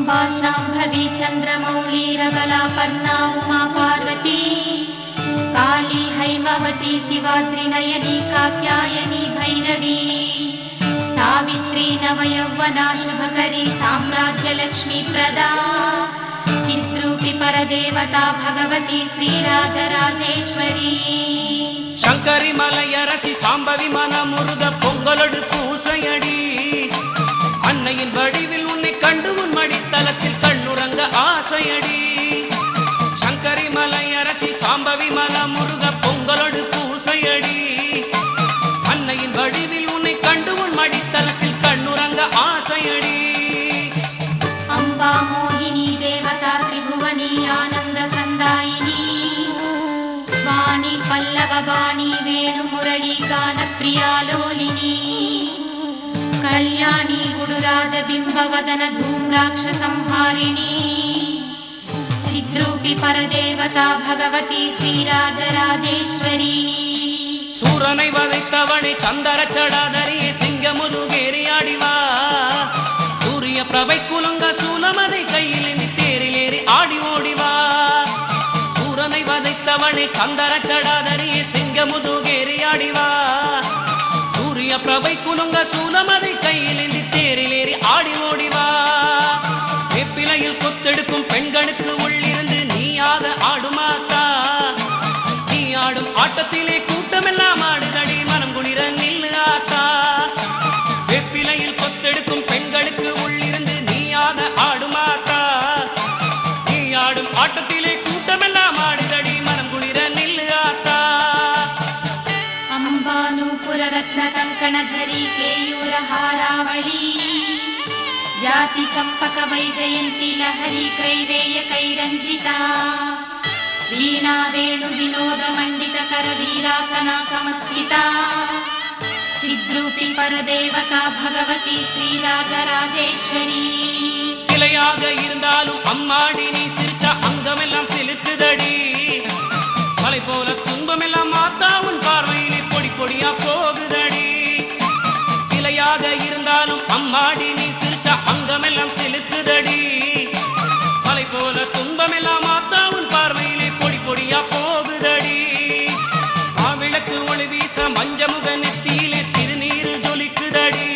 अम्बा शाम्भवी चन्द्रमौळीरबला पर्णा उमा पार्वती काली हैमवती शिवा त्रिनयनी कात्यायनी भैरवी सावित्री नवयौवना शुभकरी साम्राज्यलक्ष्मी प्रदा चित्रूपि परदेवता भगवती श्रीराजराजेश्वरी சங்கரி மலையரசி சாம்பவி மனமுருக பொங்கலொடு பூசையடி அன்னையின் வடிவில் உன்னை கண்டு உன் மடித்தலத்தில் கண்ணுறங்க ஆசையடி சங்கரி மலையரசி சாம்பவி மனமுருக பொங்கலொடு பூசையடி அன்னையின் வடிவில் உன்னை கண்டு உன் மடித்தலத்தில் கண்ணுறங்க ஆசையடி अम्बा मोहिनी देवता त्रिभुवनी आनन्दसन्दायिनी वाणी पल्लववाणी वेणुमुरळी गानप्रिया लोलिनी कल्याणी गुडुराजबिम्बवदन धूम्राक्षसंहारिणी चिद्रूपि परदेवता भगवती श्रीराजराजेश्वरी சூரனை வதைத்தவனை சந்தர சடாதரியே சிங்கமுருகேறி ஆடிவா சூரிய பிரபை குலுங்க சூலமதை கையில் நீ தேரிலேறி ஆடி ஓடிவா சூரனை வதைத்தவனை சந்தர சடாதரியே சிங்கமுருகேறி ஆடிவா சூரிய பிரபை குலுங்க சூலமதை கையில் நீ தேரிலேறி अम्बानूपुररत्नकङ्कणधरी केयूरहारावळी जातिचम्पकवैजयन्ती लहरी क्रैवेयकैरञ्जिता वीणा वेणुविनोदमण्डितकरवीरासना समस्थिता चिद्रूपि परदेवता भगवती श्रीराजराजेश्वरी சிலையாக இருந்தாலும் அம்மாடி நீ சிரிச்ச அங்கமெல்லாம் சிலுக்குதடி நீ சிரிச்ச அங்கமெல்லாம் சிலுக்குதடி. மலை போல துன்பமெல்லாம் மாத்தா உன் பார்வையிலே பொடி பொடியா போகுதடி. மாவிளக்கு ஒளி வீச மஞ்சமுக நெத்தியிலே திருநீரு ஜொலிக்குதடி.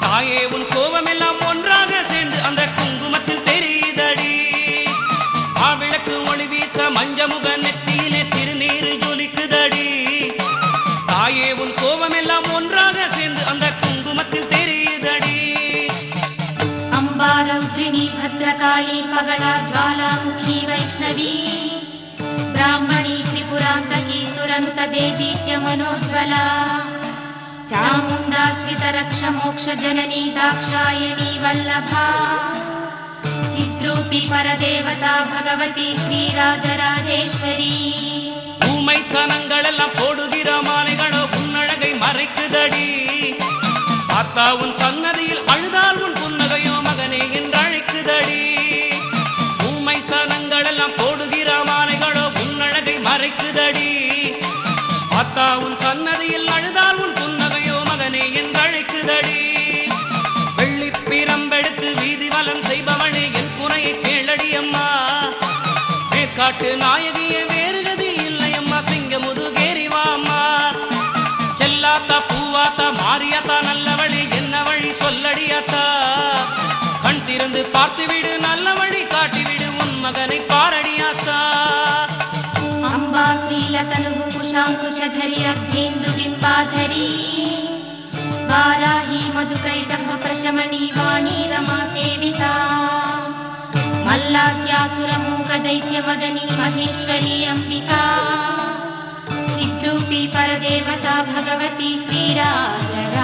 தாயே உன் கோபமெல்லாம் ஒன்றாக சேர்ந்து அந்த குங்குமத்தில் தெரியுதடி. மாவிளக்கு ஒளி வீச மஞ்சமுக நெத்தியிலே திருநீரு ஜொலிக்குதடி. தாயே உன் கோபமெல்லாம் ஒன்றாக சேர்ந்து अम्बारौद्रिणी भद्रकाली पगला ज्वालामुखी वैष्णवी ब्राह्मणी त्रिपुरान्तकी सुरनुतदेदीप्यमनोज्ज्वला चामुण्डाश्रितरक्षमोक्षजननी दाक्षायणी वल्लभा चिद्रूपी परदेवता भगवती श्रीराजराजेश्वरी ஊமை சனங்களெல்லாம் போடுகிற மாலைகளோ உன்னழகை மறைக்குதடி பார்த்தா உன் சன்னதியில் தாத்தா உன் சன்னதியில் அழுதால் உன் புன்னகையோ மகனே என் அழைக்குதடி. வெள்ளி பிரம்பெடுத்து வீதி வலம் செய்பவனே என் குறையை கேளடி அம்மா. மேற்காட்டு நாயகிய வேறு கதி இல்லை அம்மா. சிங்க முதுகேறிவாம்மா செல்லாத்தா பூவாத்தா மாரியாத்தா நல்லவழி என்ன வழி சொல்லடியாத்தா கண் திறந்து பார்த்து விடு நல்ல வழி காட்டிவிடு உன் மகனை பாரடியாத்தா కుంభాంబా శ్రీలతనువు కుశాంకుశధరి అగ్నేందుబింబాధరీ వారాహి మధుకైటభ ప్రశమణి వాణి రమా సేవిత. మల్లాద్యాసురమూక దైత్యమదని మహేశ్వరి అంబికా. చిద్రూపి పరదేవత భగవతి శ్రీరాజరాజేశ్వరీ.